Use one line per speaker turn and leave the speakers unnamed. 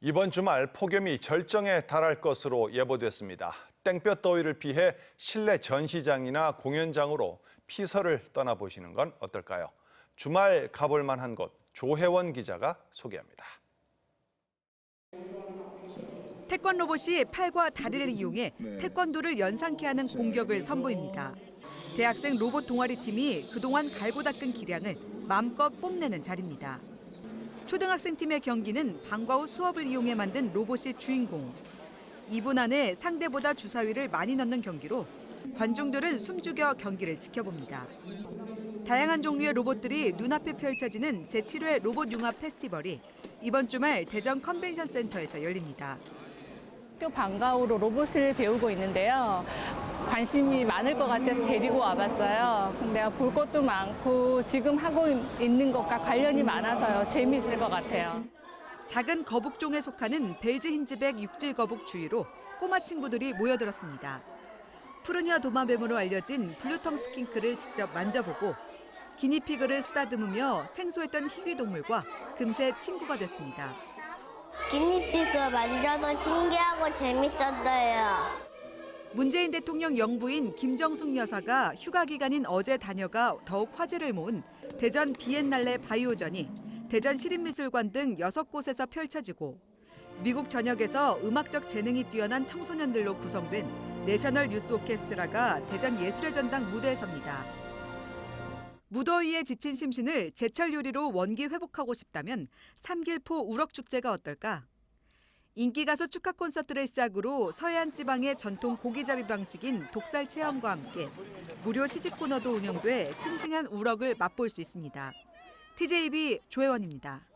이번 주말 폭염이 절정에 달할 것으로 예보됐습니다. 땡볕 더위를 피해 실내 전시장이나 공연장으로 피서를 떠나보시는 건 어떨까요? 주말 가볼 만한 곳 조혜원 기자가 소개합니다.
태권 로봇이 팔과 다리를 이용해 태권도를 연상케 하는 공격을 선보입니다. 대학생 로봇 동아리 팀이 그동안 갈고 닦은 기량을 마음껏 뽐내는 자리입니다. 초등학생 팀의 경기는 방과 후 수업을 이용해 만든 로봇이 주인공. 2분 안에 상대보다 주사위를 많이 넣는 경기로 관중들은 숨죽여 경기를 지켜봅니다. 다양한 종류의 로봇들이 눈앞에 펼쳐지는 제7회 로봇 융합 페스티벌이 이번 주말 대전 컨벤션 센터에서 열립니다.
학교 방과후로 로봇을 배우고 있는데요. 관심이 많을 것 같아서 데리고 와봤어요. 근데 볼 것도 많고 지금 하고 있는 것과 관련이 많아서요. 재미있을 것 같아요.
작은 거북종에 속하는 벨즈 힌즈백 육질 거북 주위로 꼬마 친구들이 모여들었습니다. 푸르니아 도마뱀으로 알려진 블루텅 스킨크를 직접 만져보고 기니피그를 쓰다듬으며 생소했던 희귀 동물과 금세 친구가 됐습니다.
기니피그 만져도 신기하고 재밌었어요.
문재인 대통령 영부인 김정숙 여사가 휴가 기간인 어제 다녀가 더욱 화제를 모은 대전 비엔날레 바이오전이 대전 시립미술관 등 여섯 곳에서 펼쳐지고 미국 전역에서 음악적 재능이 뛰어난 청소년들로 구성된 내셔널 유스 오케스트라가 대전 예술의 전당 무대에 섭니다. 무더위에 지친 심신을 제철 요리로 원기 회복하고 싶다면 삼길포 우럭 축제가 어떨까? 인기 가수 축하 콘서트를 시작으로 서해안 지방의 전통 고기잡이 방식인 독살 체험과 함께 무료 시식 코너도 운영돼 싱싱한 우럭을 맛볼 수 있습니다. TJB 조혜원입니다.